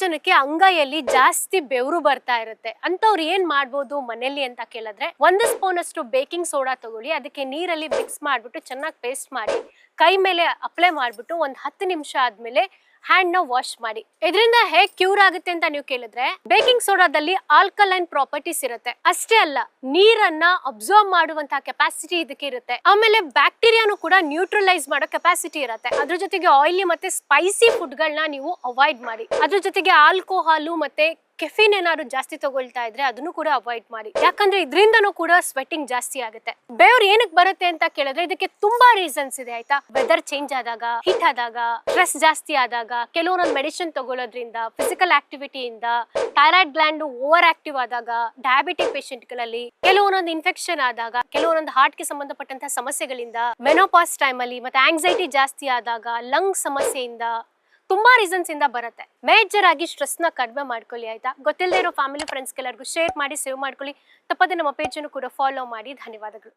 ಜನಕ್ಕೆ ಅಂಗೈಯಲ್ಲಿ ಜಾಸ್ತಿ ಬೆವರು ಬರ್ತಾ ಇರುತ್ತೆ. ಅಂತವ್ರು ಏನ್ ಮಾಡ್ಬೋದು ಮನೆಯಲ್ಲಿ ಅಂತ ಕೇಳಿದ್ರೆ, ಒಂದು ಸ್ಪೂನ್ ಅಷ್ಟು ಬೇಕಿಂಗ್ ಸೋಡಾ ತಗೊಳ್ಳಿ, ಅದಕ್ಕೆ ನೀರಲ್ಲಿ ಮಿಕ್ಸ್ ಮಾಡ್ಬಿಟ್ಟು ಚೆನ್ನಾಗಿ ಪೇಸ್ಟ್ ಮಾಡಿ, ಕೈ ಮೇಲೆ ಅಪ್ಲೈ ಮಾಡ್ಬಿಟ್ಟು ಒಂದ್ ಹತ್ತು ನಿಮಿಷ ಆದ್ಮೇಲೆ ಹ್ಯಾಂಡ್ನ ವಾಶ್ ಮಾಡಿ. ಇದರಿಂದ ಹೇಗ್ ಕ್ಯೂರ್ ಆಗುತ್ತೆ ಅಂತ ನೀವು ಕೇಳಿದ್ರೆ ಬೇಕಿಂಗ್ ಸೋಡಾದಲ್ಲಿ ಆಲ್ಕಲೈನ್ ಪ್ರಾಪರ್ಟೀಸ್ ಇರುತ್ತೆ. ಅಷ್ಟೇ ಅಲ್ಲ, ನೀರನ್ನ ಅಬ್ಸರ್ವ್ ಮಾಡುವಂತಹ ಕೆಪಾಸಿಟಿ ಇದಕ್ಕೆ ಇರುತ್ತೆ. ಆಮೇಲೆ ಬ್ಯಾಕ್ಟೀರಿಯಾನು ಕೂಡ ನ್ಯೂಟ್ರಲೈಸ್ ಮಾಡೋ ಕೆಪಾಸಿಟಿ ಇರುತ್ತೆ. ಅದ್ರ ಜೊತೆಗೆ ಆಯಿಲಿ ಮತ್ತೆ ಸ್ಪೈಸಿ ಫುಡ್ಗಳನ್ನ ನೀವು ಅವಾಯ್ಡ್ ಮಾಡಿ. ಅದ್ರ ಜೊತೆಗೆ ಆಲ್ಕೋಹಾಲು ಮತ್ತೆ ಕೆಫಿನ್ ಏನಾದ್ರು ಜಾಸ್ತಿ ತಗೊಳ್ತಾ ಇದ್ರೆ ಅದನ್ನು ಕೂಡ ಅವಾಯ್ಡ್ ಮಾಡಿ. ಯಾಕಂದ್ರೆ ಇದರಿಂದನೂ ಕೂಡ ಸ್ವೆಟಿಂಗ್ ಜಾಸ್ತಿ ಆಗುತ್ತೆ. ಬೆವ್ರು ಏನಕ್ಕೆ ಬರುತ್ತೆ ಅಂತ ಕೇಳಿದ್ರೆ ಇದಕ್ಕೆ ತುಂಬಾ ರೀಸನ್ಸ್ ಇದೆ, ಆಯ್ತಾ? ವೆದರ್ ಚೇಂಜ್ ಆದಾಗ ಹೀಟ್ ಆದಾಗ ಸ್ಟ್ರೆಸ್ ಜಾಸ್ತಿ ಆದಾಗ ಕೆಲವೊಂದು ಮೆಡಿಸಿನ್ ತಗೊಳ್ಳೋದ್ರಿಂದ ಫಿಸಿಕಲ್ ಆಕ್ಟಿವಿಟಿಯಿಂದ ಥೈರಾಯ್ಡ್ ಗ್ಲ್ಯಾಂಡ್ ಓವರ್ ಆಕ್ಟಿವ್ ಆದಾಗ ಡಯಾಬಿಟಿಕ್ ಪೇಷಂಟ್ಗಳಲ್ಲಿ ಕೆಲವೊಂದೊಂದು ಇನ್ಫೆಕ್ಷನ್ ಆದಾಗ, ಕೆಲವೊಂದೊಂದು ಹಾರ್ಟ್ಗೆ ಸಂಬಂಧಪಟ್ಟಂತಹ ಸಮಸ್ಯೆಗಳಿಂದ ಮೆನೋಪಾಸ್ ಟೈಮ್ ಅಲ್ಲಿ ಮತ್ತೆ ಆಂಗ್ಸೈಟಿ ಜಾಸ್ತಿ ಆದಾಗ ಲಂಗ್ ಸಮಸ್ಯೆಯಿಂದ ತುಂಬಾ ರೀಸನ್ಸ್ ಇಂದ ಬರುತ್ತೆ. ಮೇಜರ್ ಆಗಿ ಸ್ಟ್ರೆಸ್ನ ಕಡಿಮೆ ಮಾಡ್ಕೊಳ್ಳಿ, ಆಯ್ತಾ? ಗೊತ್ತಿಲ್ಲದೆ ಇರೋ ಫ್ಯಾಮಿಲಿ ಫ್ರೆಂಡ್ಸ್ ಎಲ್ಲರಿಗೂ ಶೇರ್ ಮಾಡಿ ಸೇವ್ ಮಾಡ್ಕೊಳ್ಳಿ. ತಪ್ಪದೆ ನಮ್ಮ ಪೇಜನ್ನು ಕೂಡ ಫಾಲೋ ಮಾಡಿ. ಧನ್ಯವಾದಗಳು.